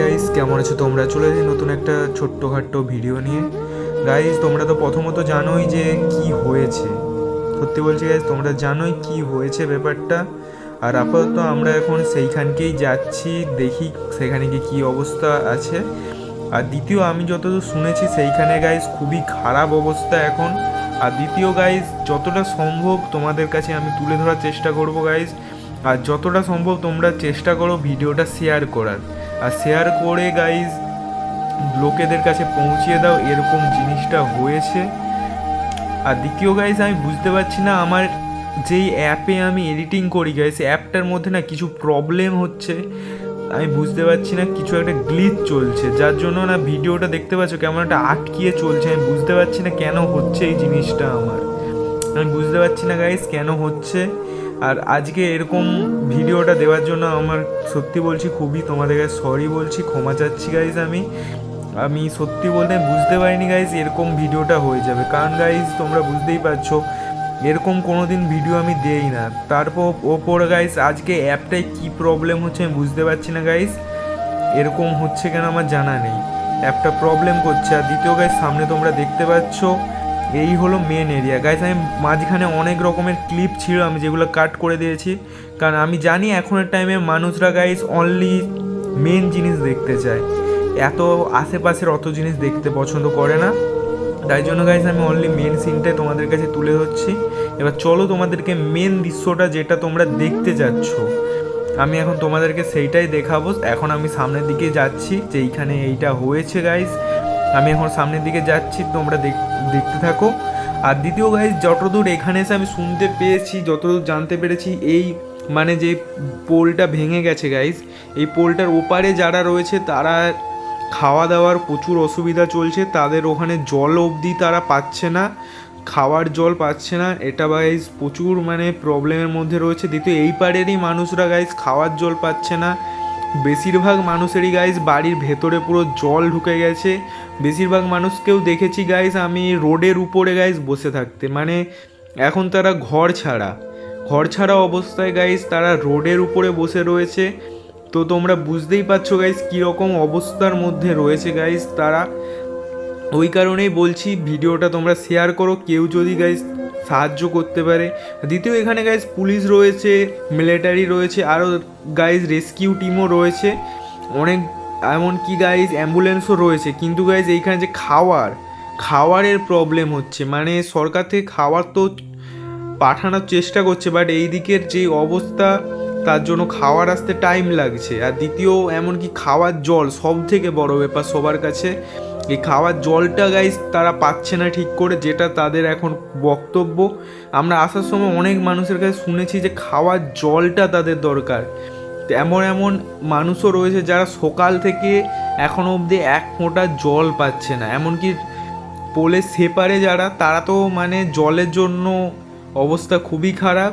Guys কেমন আছো তোমরা? চলে এসেছি নতুন একটা ছোট্টখাট্টো ভিডিও নিয়ে। গাইস তোমরা তো প্রথমত জানোই যে কি হয়েছে। সত্যি বলছি গাইস তোমরা জানোই কি হয়েছে ব্যাপারটা। আর আপাতত আমরা এখন সেইখানকেই যাচ্ছি, দেখি সেখানে গিয়ে কী অবস্থা আছে। আর দ্বিতীয়, আমি যতদূর শুনেছি, সেইখানে গাইস খুবই খারাপ অবস্থা এখন। আর দ্বিতীয় গাইস যতটা সম্ভব তোমাদের কাছে আমি তুলে ধরার চেষ্টা করব গাইস আর যতটা সম্ভব তোমরা চেষ্টা করো ভিডিওটা শেয়ার করার। আর শেয়ার করে গাইজ লোকেদের কাছে পৌঁছিয়ে দাও, এরকম জিনিসটা হয়েছে। আর দ্বিতীয় গাইজ আমি বুঝতে পারছি না, আমার যেই অ্যাপে আমি এডিটিং করি গাইজ অ্যাপটার মধ্যে না কিছু প্রবলেম হচ্ছে। আমি বুঝতে পারছি না, কিছু একটা গ্লিচ চলছে, যার জন্য না ভিডিওটা দেখতে পাচ্ছ কেমন একটা আটকিয়ে চলছে, আমি বুঝতে পারছি না কেন হচ্ছে এই জিনিসটা আমার। আমি বুঝতে পারছি না গাইজ কেন হচ্ছে। আর আজকে এরকম ভিডিওটা দেওয়ার জন্য আমার সত্যি বলছি খুবই তোমাদের কাছে সরি বলছি, ক্ষমা চাচ্ছি গাইজ আমি। আমি সত্যি বলতে বুঝতে পারিনি গাইজ এরকম ভিডিওটা হয়ে যাবে। কারণ গাইজ তোমরা বুঝতেই পারছ, এরকম কোনো দিন ভিডিও আমি দেই না। তারপর ওপর গাইজ আজকে অ্যাপটায় কী প্রবলেম হচ্ছে আমি বুঝতে পারছি না গাইজ এরকম হচ্ছে কেন আমার জানা নেই। অ্যাপটা প্রবলেম করছে। আর দ্বিতীয় গাইজ সামনে তোমরা দেখতে পাচ্ছ এই হলো মেন এরিয়া গাইজ আমি মাঝখানে অনেক রকমের ক্লিপ ছিল, আমি যেগুলো কাট করে দিয়েছি। কারণ আমি জানি এখনের টাইমে মানুষরা গাইজ অনলি মেন জিনিস দেখতে চায়। এত আশেপাশের অত জিনিস দেখতে পছন্দ করে না। তাই জন্য গাইজ আমি অনলি মেন সিনটাই তোমাদের কাছে তুলে ধরছি। এবার চলো তোমাদেরকে মেন দৃশ্যটা যেটা তোমরা দেখতে যাচ্ছ আমি এখন তোমাদেরকে সেইটাই দেখাবো। এখন আমি সামনের দিকে যাচ্ছি, যে এইখানে এইটা হয়েছে গাইজ আমি এখন সামনের দিকে যাচ্ছি, তোমরা দেখ- দেখতে থাকো। আর দ্বিতীয় গাইজ যতদূর এখানে এসে আমি শুনতে পেয়েছি, যতদূর জানতে পেরেছি, এই মানে যে পোলটা ভেঙে গেছে গাইজ এই পোলটার ওপারে যারা রয়েছে, তারা খাওয়া দাওয়ার প্রচুর অসুবিধা চলছে। তাদের ওখানে জল অবধি তারা পাচ্ছে না, খাওয়ার জল পাচ্ছে না। এটা গাইজ প্রচুর মানে প্রবলেমের মধ্যে রয়েছে। দ্বিতীয়, এই পাড়েরই মানুষরা গাইজ খাওয়ার জল পাচ্ছে না। বেশিরভাগ মানুষেরই গাইজ বাড়ির ভেতরে পুরো জল ঢুকে গেছে। বেশিরভাগ মানুষকেও দেখেছি গাইজ আমি রোডের উপরে গাইজ বসে থাকতে। মানে এখন তারা ঘর ছাড়া। ঘর ছাড়া অবস্থায় গাইজ তারা রোডের উপরে বসে রয়েছে। তো তোমরা বুঝতেই পারছ গাইজ কীরকম অবস্থার মধ্যে রয়েছে গাইজ তারা। ওই কারণেই বলছি, ভিডিওটা তোমরা শেয়ার করো। কেউ যদি গাইজ সাহায্য করতে পারে। দ্বিতীয়, এখানে গাইজ পুলিশ রয়েছে মিলিটারি রয়েছে আরও গাইজ রেস্কিউ টিমও রয়েছে। অনেক, এমনকি গাইজ অ্যাম্বুলেন্সও রয়েছে। কিন্তু গাইজ এইখানে যে খাওয়ার, খাওয়ারের প্রবলেম হচ্ছে। মানে সরকার থেকে খাবার তো পাঠানোর চেষ্টা করছে বাট এই দিকের যে অবস্থা, তার জন্য খাওয়ার আসতে টাইম লাগছে। আর দ্বিতীয়, এমনকি খাওয়ার জল সব থেকে বড় ব্যাপার সবার কাছে। এই খাওয়ার জলটা গাইজ তারা পাচ্ছে না ঠিক করে, যেটা তাদের এখন বক্তব্য। আমরা আসার সময় অনেক মানুষের কাছে শুনেছি যে খাওয়ার জলটা তাদের দরকার। এমন এমন মানুষও রয়েছে যারা সকাল থেকে এখনও অবধি এক ফোঁটা জল পাচ্ছে না। এমনকি পোলের সেপারে যারা, তারা তো মানে জলের জন্য অবস্থা খুবই খারাপ।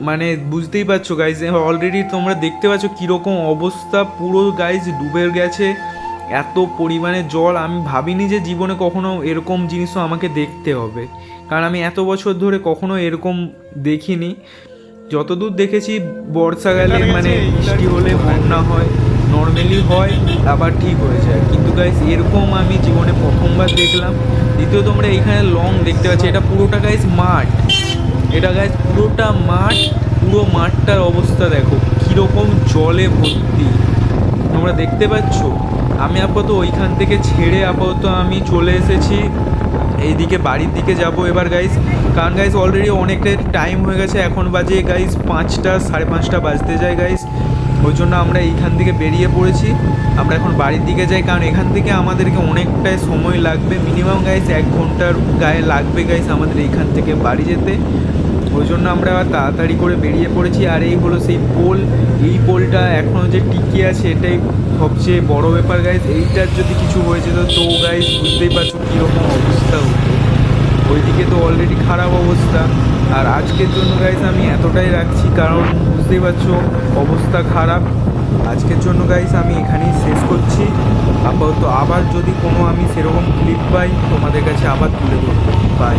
মানে বুঝতেই পারছ গাইজ অলরেডি তোমরা দেখতে পাচ্ছ কীরকম অবস্থা। পুরো গাইজ ডুবে গেছে। এত পরিমাণে জল আমি ভাবিনি যে জীবনে কখনো এরকম জিনিসও আমাকে দেখতে হবে। কারণ আমি এত বছর ধরে কখনো এরকম দেখিনি। যতদূর দেখেছি বর্ষাকালে মানে বৃষ্টি হলে বন্যা হয় নর্মালি হয় আবার ঠিক হয়ে যায়। কিন্তু গাইস এরকম আমি জীবনে প্রথমবার দেখলাম। দ্বিতীয় তোমরা এখানে লং দেখতে পাচ্ছি এটা পুরোটা গাইস মাঠ। এটা গাইস পুরোটা মাঠ পুরো মাঠটার অবস্থা দেখো কীরকম জলে ভর্তি। তোমরা দেখতে পাচ্ছ? আমি আপাতত ওইখান থেকে ছেড়ে আপাতত আমি চলে এসেছি। এইদিকে বাড়ির দিকে যাব এবার গাইস কারণ গাইস অলরেডি অনেকটা টাইম হয়ে গেছে। এখন বাজে গাইস পাঁচটা, সাড়ে পাঁচটা বাজতে যায় গাইস ওই জন্য আমরা এইখান থেকে বেরিয়ে পড়েছি। আমরা এখন বাড়ির দিকে যাই, কারণ এখান থেকে আমাদেরকে অনেকটাই সময় লাগবে। মিনিমাম গাইস এক ঘণ্টার গায়ে লাগবে গাইস আমাদের এইখান থেকে বাড়ি যেতে। ওই জন্য আমরা তাড়াতাড়ি করে বেরিয়ে পড়েছি। আর এই হলো সেই পোল। এই পোলটা এখনও যে টিকে আছে, এটাই সবচেয়ে বড় ব্যাপার গাইজ এইটার যদি কিছু হয়ে যেত তো গাইজ বুঝতেই পারছ কীরকম অবস্থা হতো। ওইদিকে তো অলরেডি খারাপ অবস্থা। আর আজকের জন্য গাইজ আমি এতটাই রাখছি, কারণ বুঝতেই পারছ অবস্থা খারাপ। আজকের জন্য গাইজ আমি এখানেই শেষ করছি। আপাতত আবার যদি কোনো আমি সেরকম ক্লিপ পাই, তোমাদের কাছে আবার তুলে ধরবো। বাই